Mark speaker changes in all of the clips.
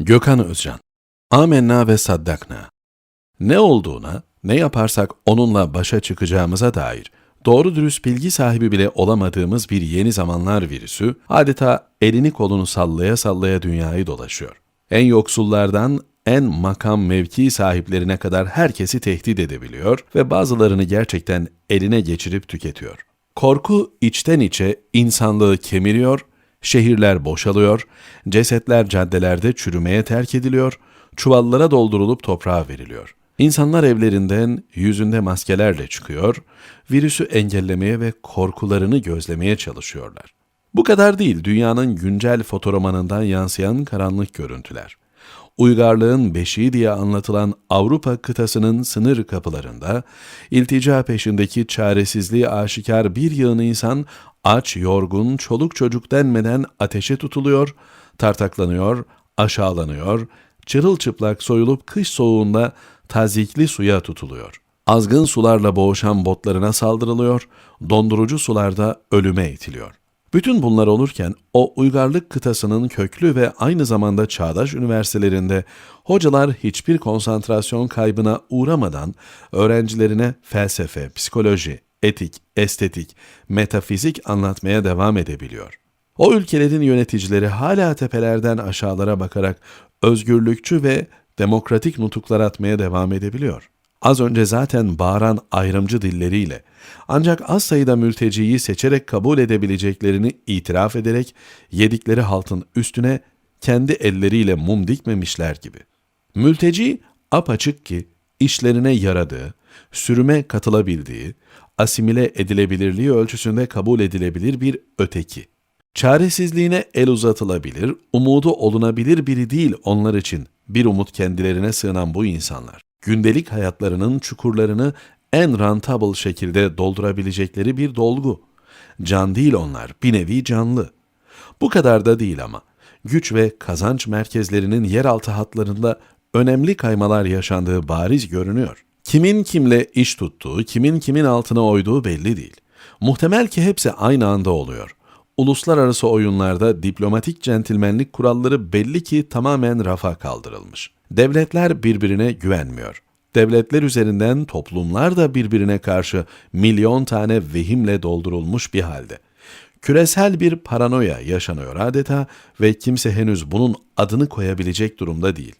Speaker 1: Gökhan Özcan Amenna ve saddakna. Ne olduğuna, ne yaparsak onunla başa çıkacağımıza dair doğru dürüst bilgi sahibi bile olamadığımız bir yeni zamanlar virüsü adeta elini kolunu sallaya sallaya dünyayı dolaşıyor. En yoksullardan en makam mevki sahiplerine kadar herkesi tehdit edebiliyor ve bazılarını gerçekten eline geçirip tüketiyor. Korku içten içe insanlığı kemiriyor, şehirler boşalıyor, cesetler caddelerde çürümeye terk ediliyor, çuvallara doldurulup toprağa veriliyor. İnsanlar evlerinden yüzünde maskelerle çıkıyor, virüsü engellemeye ve korkularını gözlemeye çalışıyorlar. Bu kadar değil dünyanın güncel fotoromanından yansıyan karanlık görüntüler. Uygarlığın beşiği diye anlatılan Avrupa kıtasının sınır kapılarında, iltica peşindeki çaresizliği aşikar bir yığın insan aç, yorgun, çoluk çocuk denmeden ateşe tutuluyor, tartaklanıyor, aşağılanıyor, çırılçıplak soyulup kış soğuğunda tazikli suya tutuluyor. Azgın sularla boğuşan botlarına saldırılıyor, dondurucu sularda ölüme itiliyor. Bütün bunlar olurken o uygarlık kıtasının köklü ve aynı zamanda çağdaş üniversitelerinde hocalar hiçbir konsantrasyon kaybına uğramadan öğrencilerine felsefe, psikoloji, etik, estetik, metafizik anlatmaya devam edebiliyor. O ülkelerin yöneticileri hala tepelerden aşağılara bakarak özgürlükçü ve demokratik nutuklar atmaya devam edebiliyor. Az önce zaten bağıran ayrımcı dilleriyle ancak az sayıda mülteciyi seçerek kabul edebileceklerini itiraf ederek yedikleri haltın üstüne kendi elleriyle mum dikmemişler gibi. Mülteci apaçık ki işlerine yaradığı, sürüme katılabildiği, asimile edilebilirliği ölçüsünde kabul edilebilir bir öteki. Çaresizliğine el uzatılabilir, umudu olunabilir biri değil onlar için bir umut kendilerine sığınan bu insanlar. Gündelik hayatlarının çukurlarını en rentable şekilde doldurabilecekleri bir dolgu. Can değil onlar, bir nevi canlı. Bu kadar da değil ama. Güç ve kazanç merkezlerinin yeraltı hatlarında önemli kaymalar yaşandığı bariz görünüyor. Kimin kimle iş tuttuğu, kimin kimin altına oyduğu belli değil. Muhtemel ki hepsi aynı anda oluyor. Uluslararası oyunlarda diplomatik centilmenlik kuralları belli ki tamamen rafa kaldırılmış. Devletler birbirine güvenmiyor. Devletler üzerinden toplumlar da birbirine karşı milyon tane vehimle doldurulmuş bir halde. Küresel bir paranoya yaşanıyor adeta ve kimse henüz bunun adını koyabilecek durumda değil.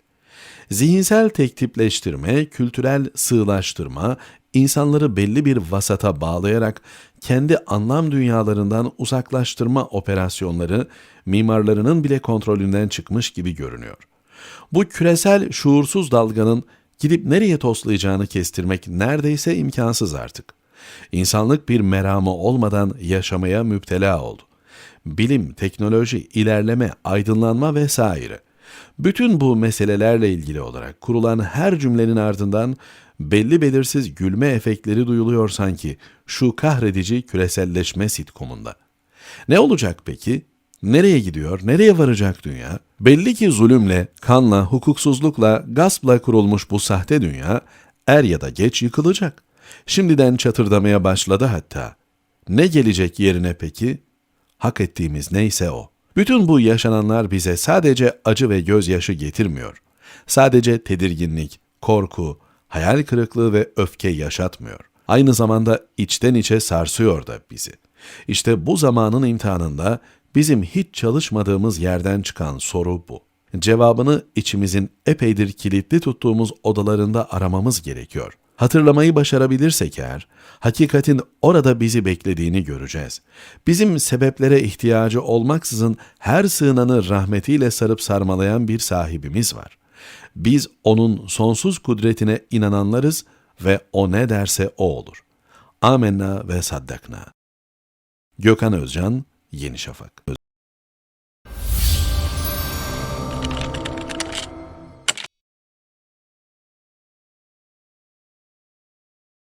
Speaker 1: Zihinsel tektipleştirme, kültürel sığlaştırma, insanları belli bir vasata bağlayarak kendi anlam dünyalarından uzaklaştırma operasyonları mimarlarının bile kontrolünden çıkmış gibi görünüyor. Bu küresel şuursuz dalganın gidip nereye toslayacağını kestirmek neredeyse imkansız artık. İnsanlık bir meramı olmadan yaşamaya müptela oldu. Bilim, teknoloji, ilerleme, aydınlanma vesaire. Bütün bu meselelerle ilgili olarak kurulan her cümlenin ardından belli belirsiz gülme efektleri duyuluyor sanki şu kahredici küreselleşme sitcomunda. Ne olacak peki? Nereye gidiyor? Nereye varacak dünya? Belli ki zulümle, kanla, hukuksuzlukla, gaspla kurulmuş bu sahte dünya er ya da geç yıkılacak. Şimdiden çatırdamaya başladı hatta. Ne gelecek yerine peki? Hak ettiğimiz neyse o. Bütün bu yaşananlar bize sadece acı ve gözyaşı getirmiyor. Sadece tedirginlik, korku, hayal kırıklığı ve öfke yaşatmıyor. Aynı zamanda içten içe sarsıyor da bizi. İşte bu zamanın imtihanında bizim hiç çalışmadığımız yerden çıkan soru bu. Cevabını içimizin epeydir kilitli tuttuğumuz odalarında aramamız gerekiyor. Hatırlamayı başarabilirsek eğer, hakikatin orada bizi beklediğini göreceğiz. Bizim sebeplere ihtiyacı olmaksızın her sığınanı rahmetiyle sarıp sarmalayan bir sahibimiz var. Biz onun sonsuz kudretine inananlarız ve o ne derse o olur. Amenna ve saddakna. Gökhan Özcan, Yeni Şafak.